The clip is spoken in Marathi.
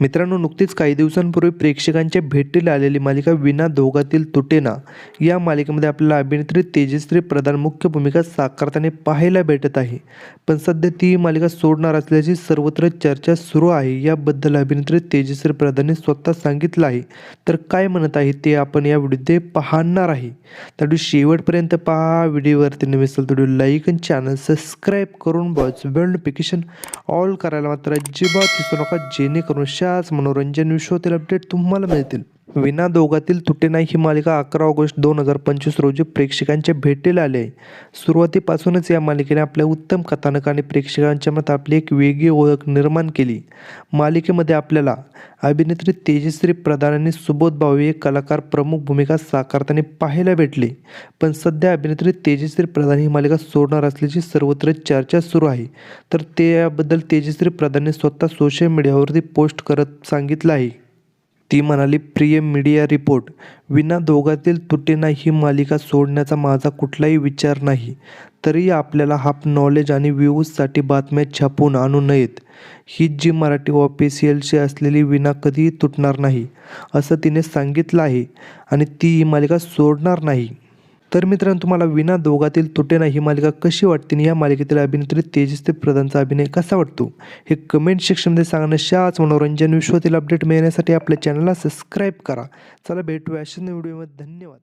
मित्रांनो नुकतीच काही दिवसांपूर्वी प्रेक्षकांच्या भेटीला आलेली मालिका विना दोघातील तुटेना या मालिकेमध्ये आपल्याला अभिनेत्री तेजश्री प्रधान मुख्य भूमिका साकारताना पाहायला भेटत आहे. पण सध्या ती मालिका सोडणार असल्याची सर्वत्र चर्चा सुरू आहे. याबद्दल अभिनेत्री तेजश्री प्रधानने स्वतः सांगितलं आहे. तर काय म्हणत आहे ते आपण या व्हिडिओमध्ये पाहणार आहे. तर शेवटपर्यंत पहा. व्हिडिओवरती नवीन असेल तर व्हिडिओ लाईक आणि चॅनल सबस्क्राईब करून बॉच बेल नोटिफिकेशन ऑल करायला मात्र अजिबात विसरू नका. जेणेकरून शाच मनोरंजन विश्वातील अपडेट तुम्हाला मिळतील. विना दोघातील तुटे नाही ही मालिका अकरा ऑगस्ट दोन हजार पंचवीस रोजी प्रेक्षकांच्या भेटीला आली. आहे सुरुवातीपासूनच या मालिकेने आपल्या उत्तम कथानक आणि प्रेक्षकांच्या मत आपली एक वेगळी ओळख निर्माण केली. मालिकेमध्ये आपल्याला अभिनेत्री तेजश्री प्रधान आणि सुबोध भावे हे कलाकार प्रमुख भूमिका साकारताना पाहायला भेटले. पण सध्या अभिनेत्री तेजश्री प्रधान ही मालिका सोडणार असल्याची सर्वत्र चर्चा सुरू आहे. तर ते याबद्दल तेजश्री प्रधानने स्वतः सोशल मीडियावरती पोस्ट करत सांगितलं आहे. ती म्हणाली प्रिय मीडिया रिपोर्ट विना दोघातील तुटेना ही मालिका सोडण्याचा माझा कुठलाही विचार नाही. तरी आपल्याला हाफ नॉलेज आणि व्ह्यूजसाठी बातम्या छापून आणू नयेत. ही जी मराठी ऑफिशियलची असलेली विना कधीही तुटणार नाही असं तिने सांगितलं आहे आणि ती ही मालिका सोडणार नाही. तर मित्रांनो तुम्हाला विना दोघातील तुटेना ही मालिका कशी वाटते आणि या मालिकेतील अभिनेत्री तेजस्वी प्रधानचा अभिनय कसा वाटतो? हे कमेंट सेक्शनमध्ये सांगणं शाच मनोरंजन विश्वातील अपडेट मिळण्यासाठी आपल्या चॅनलला सबस्क्राईब करा. चला भेटूया अशा व्हिडिओमध्ये धन्यवाद.